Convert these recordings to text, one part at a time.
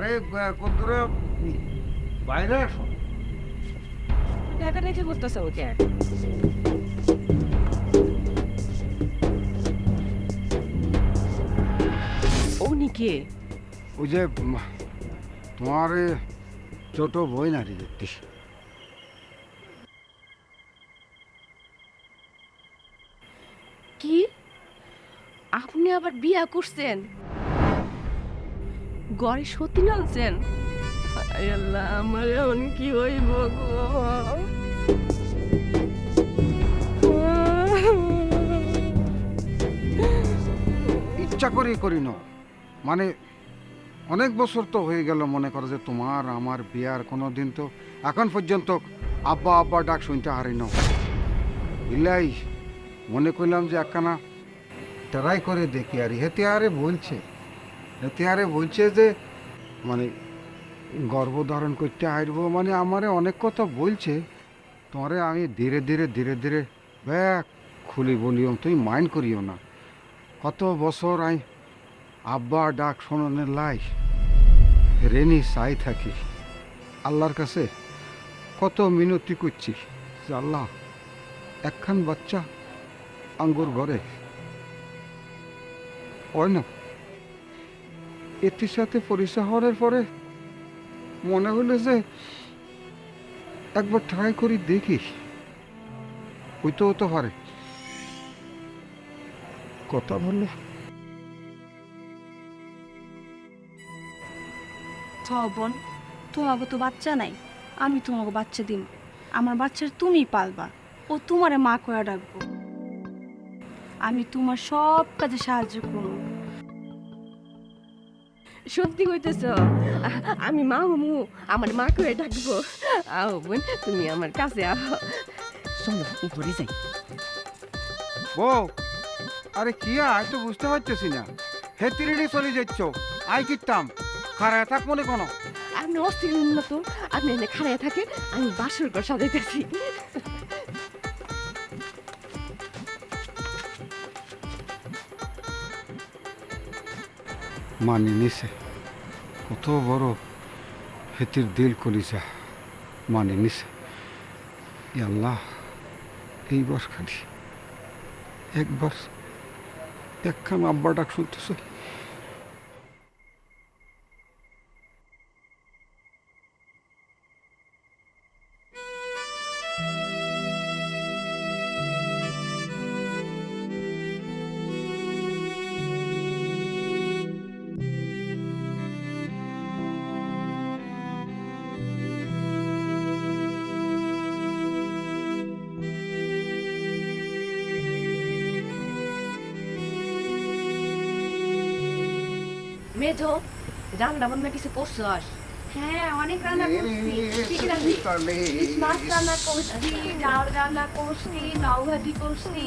আরে কদ্দুরে বাইরে আসো। ঢাকা রেখে করতেছে ওকে উনি কে ওই যে তোমার ছোট বই নারী দেখতে কি? আপনি আবার বিয়া করছেন? গড়ে সত্যি নালছেন আমার এখন কি হইব ইচ্ছা করেই করি না। মানে অনেক বছর তো হয়ে গেল মনে করো যে তোমার, আমার বিয়ার কোনো দিন তো এখন পর্যন্ত আব্বা আব্বা ডাক শুনতে হারি না। ইলাই, মনে করলাম যে একখানা ট্রাই করে দেখি আর হেতে আরে বলছে। হেতে আরে বলছে যে মানে গর্ভধারণ করতে হারব মানে আমারে অনেক কথা বলছে। তোমারে আমি ধীরে ধীরে ধীরে ধীরে ব্যাগ খুলি বলিও তুই মাইন্ড করিও না। কত বছর আই আব্বা ডাক শোনানোর লাই, রেনি চাই থাকি। আল্লাহর কাছে কত মিনতি করছি যে আল্লাহ, একখান বাচ্চা আঙ্গুর ঘরে হয় না এটির সাথে পরিচয় হওয়ার পরে মনে হলো যে একবার ট্রাই করি দেখি হইতে হতে পারে। কথা বলল বোন তোমাকে তো বাচ্চা নাই আমি তোমাকে বাচ্চা দিন আমার বাচ্চার তুমি পালবা ও তোমারে মা কয়া ডাকবো। আমি তোমার সব কাজে সাহায্য করব। সত্যি কইতেছ? আমি মা মু আমার মা করে ডাকবো। আও বোন তুমি আমার কাছে আও। চলো ঘরে যাই। বউ আরে কি আয় তো বুঝতে পারতেছি না। হেতিরিডি চলে যাচ্ছ আই কিতাম খারায় থাক মনে কোনো আপনি অস্থির উন্নত আপনি এনে খাড়ায় থাকে আমি বাসর ঘর সাজাইতেছি। মানি নিছে। কত বড় হেতির দিল কলিজা মানি নিছে। আল্লাহ, এই বস খালি। একবার একখান আব্বা ডাক শুনতেছে? মেজো রান্না বান্না কিছু করছ আর? হ্যাঁ অনেক রান্না করছি। ঠিক মাছ রান্না করছি ডাল রান্না করছি লাউ ভাজি করছি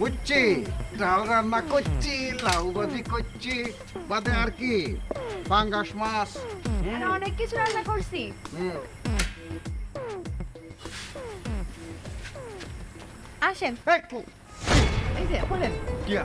বুঝছি ডাল রান্না করছি লাউ ভাজি করছি বাদে আর কি? পাঙ্গাস মাছ। অনেক কিছু রান্না করছি। আসেন। এই এই যে বলেন। কিয়া?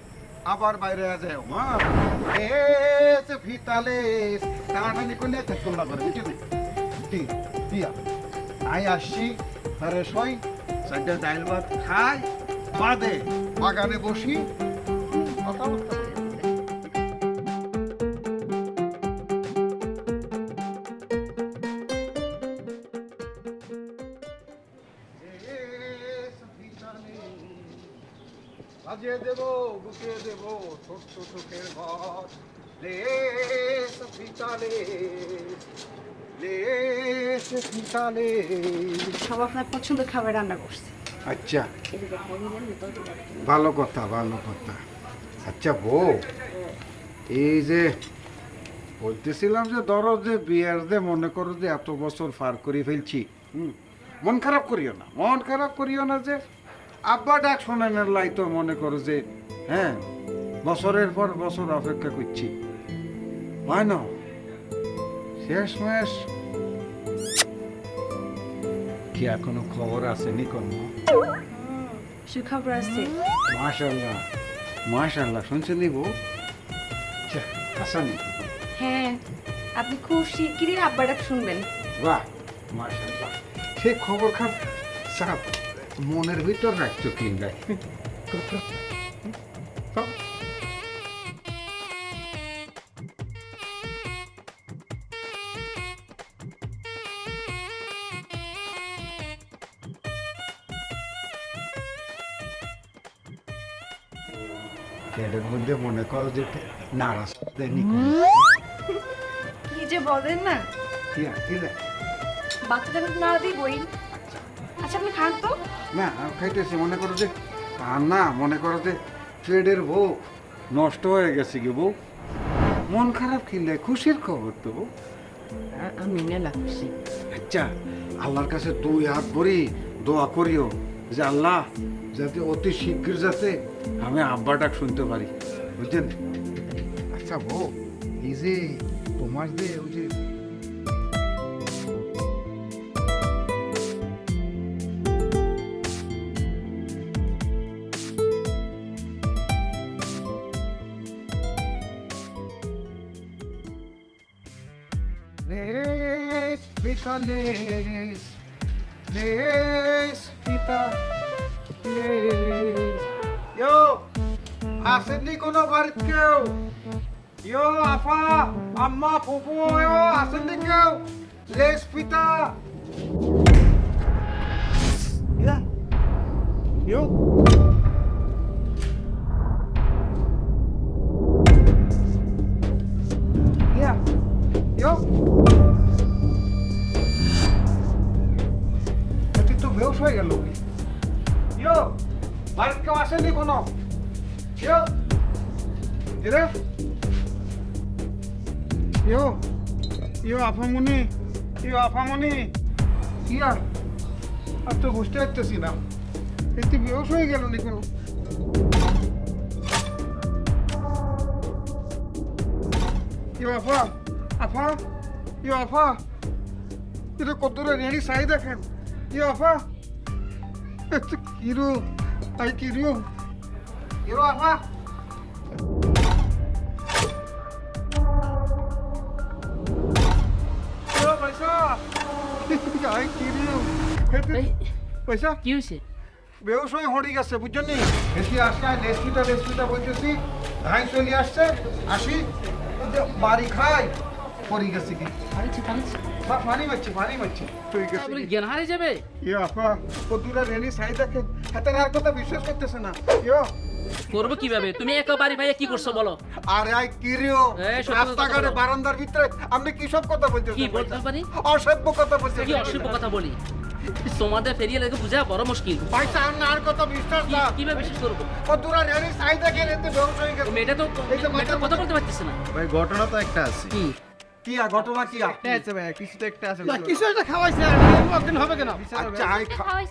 আবার বাইরে যাও মা এস ভিতালে টানাটানি করলে থাকতাম না করে বুঝছি দি দিয়া। আই আসছি তারে সই সাইডে ডাইল ভাত খাই, বাদে বাগানে বসি, কথাবার্তা ঘর লেস ফিতালে লেস ফিতালে সব আপনার পছন্দের খাবার রান্না করছি। আচ্ছা। ভালো কথা ভালো কথা। আচ্ছা বউ এই যে বলতেছিলাম যে ধরো যে বিয়ের যে মনে করো যে এত বছর পার করে ফেলছি হুম মন খারাপ করিও না মন খারাপ করিও না যে আব্বা ডাক শোনানোর লাই তো মনে করো যে হ্যাঁ বছরের পর বছর অপেক্ষা করছি। হয় না? শেষ মাস কি আর কোনো খবর আছে নি কোনো সুখবর আছে। মাশাল্লাহ মাশাল্লাহ শুনছেন বউ? হাসানি। হ্যাঁ আপনি খুব শিগগিরই আব্বা ডাক শুনবেন। বাহ মাশাল্লাহ সে খবর সাপ মনের ভিতর রাখছো কি এর মধ্যে মনে করো যে নারাজ দেয়নি কি যে বলেন না? কি আর, কি রে? বাচ্চাদের না দিবই আচ্ছা। আপনি খান তো। না খাইতেছি মনে করো যে তা না মনে করো যে ট্রেডের বউ নষ্ট হয়ে গেছে কি বউ। মন খারাপ কিনলে খুশির খবর তো বউ। আমি মেলা খুশি। আচ্ছা আল্লাহর কাছে দুই হাত ভরি দোয়া করিও। যে আল্লাহ, যাতে অতি শীঘ্র যাতে আমি আব্বাটা শুনতে পারি বুঝছেন আচ্ছা বউ, এই যে তোমার যে ওই যে lees. Lees, pita, lees. Yo, আসেননি কোনো বাড়ির কেউ ইয়ো আফা আম্মা ফুফু ইয়ো আসেননি কেউ লেস পিতা ইয়া ইয়ো কেউ আসেনি কোনো ইয়ো ইরে ইয়ো ইয়ো আফামনি ইয়ো আফামনি। কি আর? তো বুঝতে পারতেছি না। এতে বেউস হয়ে গেল নি কোনো ইয়ো আফা আফা, ইয়ো আফা। এটা কত রেডি সাই দেখেন। ইয়ো আফা। এটা কিরু আই কিরু ইয়ো আফা ইয়ো পয়সা আই কিরু পয়সা কি হয়েছে হয়ে হড়ি গেছে বুঝছেন নি বেশি আসছে আর রেসপিটা রেসপিটা বলতেছি ধাই চলে আসছে আসি বাড়ি খাই পড়ি গেছে কি বা পানি মারছি পানি মারছি। হয়ে গেছে বলে জ্ঞান হারিয়ে যাবে? ইয়ে আপা ও রেনি সাই দেখে হাতের আর কথা বিশ্বাস করতেছে না। ইয়ো। করব কীভাবে? তুমি একা বাড়ি ভাইয়া কি করছ বলো? আরে আই কিরিও এই, রাস্তাঘাটে বারান্দার ভিতরে আপনি কি সব কথা বলতেছেন কি বলতে পারি? অসভ্য কথা বলতেছেন কি অসভ্য কথা বলি? তোমাদের ফেরিয়ে লেগে বুঝা বড় মুশকিল। না আর বিশ্বাস না। কীভাবে বিশ্বাস করব? ও রেনি রেতে হয়ে গেছে। মেয়েটা তো মেয়েটা কথা বলতে পারতেছে না। ভাই ঘটনা তো একটা আছে। কি? কি আর ঘটনা কি আর আছে ভাই কিছু তো একটা আছে কিছু একটা খাওয়াইছে একদিন হবে কেন? আচ্ছা আই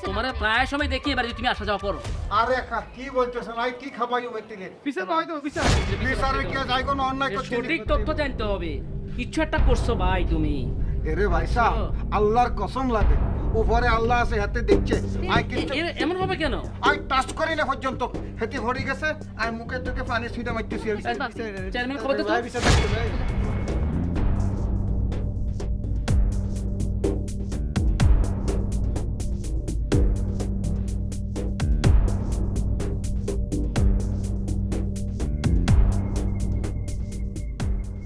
তোমার প্রায় সময় দেখি এবার তুমি আসা যাওয়া করো। আরে কা কি বলতেছেন? আই কি খাবাই থেকে পিছে তো হয়তো পিছে বিচারে। কি যাই কোনো অন্যায় করতে সঠিক তথ্য জানতে হবে। কিছু একটা করছ ভাই তুমি। এরে ভাই সাহ আল্লাহর কসম লাগে। উপরে আল্লাহ আছে হাতে দেখছে। আই কিন্তু এমন ভাবে কেন? আই টাচ করি না পর্যন্ত। হেতি হরি গেছে আই মুখে তোকে পানি ছিটা মারতেছি। চেয়ারম্যান খবর দে তো?